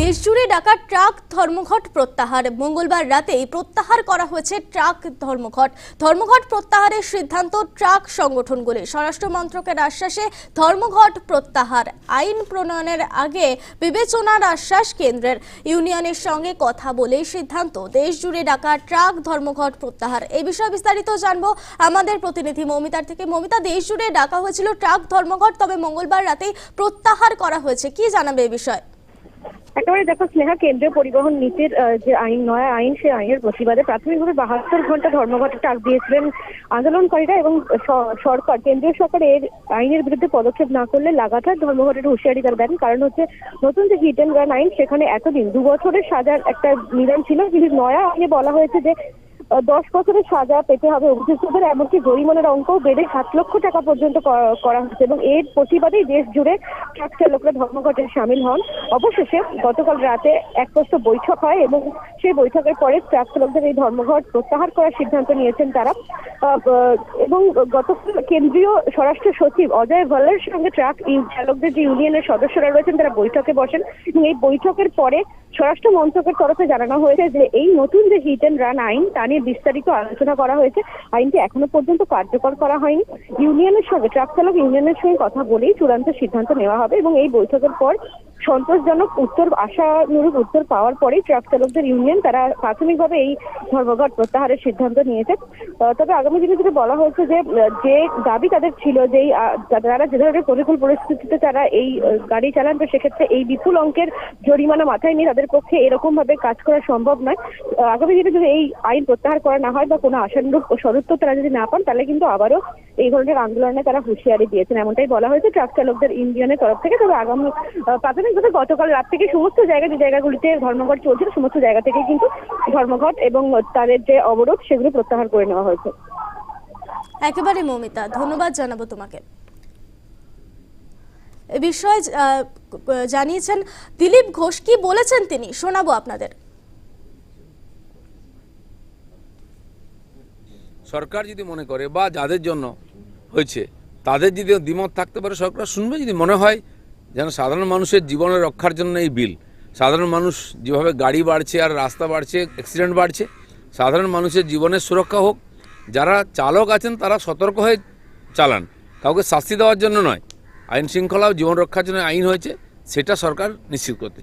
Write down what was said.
দেশজুড়ে ডাকা ট্রাক ধর্মঘট প্রত্যাহার। মঙ্গলবার রাতেই প্রত্যাহার করা হয়েছে ট্রাক ধর্মঘট। ধর্মঘট প্রত্যাহারের সিদ্ধান্ত ট্রাক সংগঠনগুলি। স্বরাষ্ট্র মন্ত্রকের আশ্বাসে ধর্মঘট প্রত্যাহার। আইন প্রণয়নের আগে বিবেচনার আশ্বাস কেন্দ্রের। ইউনিয়নের সঙ্গে কথা বলেই সিদ্ধান্ত। দেশজুড়ে ডাকা ট্রাক ধর্মঘট প্রত্যাহার। এই বিষয়ে বিস্তারিত জানব আমাদের প্রতিনিধি মমিতার থেকে। মৌমিতা, দেশজুড়ে ডাকা হয়েছিল ট্রাক ধর্মঘট, তবে মঙ্গলবার রাতেই প্রত্যাহার করা হয়েছে। কি জানাবে এ বিষয়ে? একেবারে দেখো স্নেহা, কেন্দ্রীয় পরিবহন নীতির যে আইন, নয়া আইন সে আইনের প্রতিবাদে প্রাথমিকভাবে বাহাত্তর ঘণ্টা ধর্মঘটের ডাক দিয়েছিলেন আন্দোলনকারীরা এবং সরকার, কেন্দ্রীয় সরকার এর আইনের বিরুদ্ধে পদক্ষেপ না করলে লাগাতার ধর্মঘটের হুঁশিয়ারি তারা দেন। কারণ হচ্ছে নতুন যে হিট অ্যান্ড রান আইন, সেখানে এতদিন, দু বছরের সাজার একটা নিদান ছিল, কিন্তু নয়া আইনে বলা হয়েছে যে দশ বছরের সাজা পেতে হবে অভিযুক্তদের, এমনকি জরিমানার অঙ্কও বেড়ে সাত লক্ষ টাকা পর্যন্ত করা হচ্ছে এবং এর প্রতিবাদেই দেশ জুড়ে ট্রাক চালকরা ধর্মঘটে সামিল হন। অবশেষে গতকাল রাতে এক প্রস্ত বৈঠক হয় এবং সেই বৈঠকের পরে ট্রাক চালকদের এই ধর্মঘট প্রত্যাহার করার সিদ্ধান্ত নিয়েছেন তারা। এবং গতকাল কেন্দ্রীয় স্বরাষ্ট্র সচিব অজয় ভাল্লার সঙ্গে ট্রাক চালকদের যে ইউনিয়নের সদস্যরা রয়েছেন তারা বৈঠকে বসেন এবং এই বৈঠকের পরে স্বরাষ্ট্র মন্ত্রকের তরফে জানানো হয়েছে যে এই নতুন যে হিট অ্যান্ড রান আইন, তা নিয়ে বিস্তারিত আলোচনা করা হয়েছে। আইনটি এখনও পর্যন্ত কার্যকর করা হয়নি। ইউনিয়নের সঙ্গে, ট্রাক চালক ইউনিয়নের সঙ্গে কথা বলেই চূড়ান্ত সিদ্ধান্ত নেওয়া হবে এবং এই বৈঠকের পর সন্তোষজনক উত্তর, আশানুরূপ উত্তর পাওয়ার পরেই ট্রাক চালকদের ইউনিয়ন তারা প্রাথমিকভাবে এই ধর্মঘট প্রত্যাহারের সিদ্ধান্ত নিয়েছে। তবে আগামী দিনে যেটা বলা হয়েছে যে যে দাবি তাদের ছিল যে তারা যে ধরনের প্রতিকূল পরিস্থিতিতে তারা এই গাড়ি চালান, তো সেক্ষেত্রে এই বিপুল অঙ্কের জরিমানা মাথায় নিয়ে তাদের পক্ষে এরকম ভাবে কাজ করা সম্ভব নয়। আগামী দিনে যদি এই আইন প্রত্যাহার করা না হয় বা কোনো আশানুরূপ সদুত্তর তারা যদি না পান, তাহলে কিন্তু আবারও এই ধরনের আন্দোলনে তারা হুঁশিয়ারি দিয়েছেন। এমনটাই বলা হয়েছে ট্রাক চালকদের ইউনিয়নের তরফ থেকে। তবে আগামী প্রাথমিকভাবে গতকাল রাত থেকে সমস্ত জায়গা যে জায়গাগুলিতে ধর্মঘট চলছিল সমস্ত জায়গা থেকে কিন্তু ধর্মঘট এবং তাদের যে অবরোধ সেগুলো প্রত্যাহার করে নেওয়া হয়েছে। একেবারে মৌমিতা ধন্যবাদ জানাব তোমাকে। এ বিষয়ে আহ, জানিয়েছেন দিলীপ ঘোষ। কি বলেছেন তিনি? শোনাবো আপনাদের। সরকার যদি মনে করে বা যাদের জন্য হয়েছে। তাদের যদি দ্বিমত থাকতে পারে, সরকার শুনবে যদি মনে হয় যেন সাধারণ মানুষের জীবনের রক্ষার জন্য এই বিল। সাধারণ মানুষ যেভাবে গাড়ি বাড়ছে আর রাস্তা বাড়ছে অ্যাক্সিডেন্ট বাড়ছে, সাধারণ মানুষের জীবনের সুরক্ষা হোক। যারা চালক আছেন, তারা সতর্ক হয়ে চালান। কাউকে শাস্তি দেওয়ার জন্য নয়। আইন শৃঙ্খলা জীবন রক্ষার জন্য আইন হয়েছে, সেটা সরকার নিশ্চিত করতে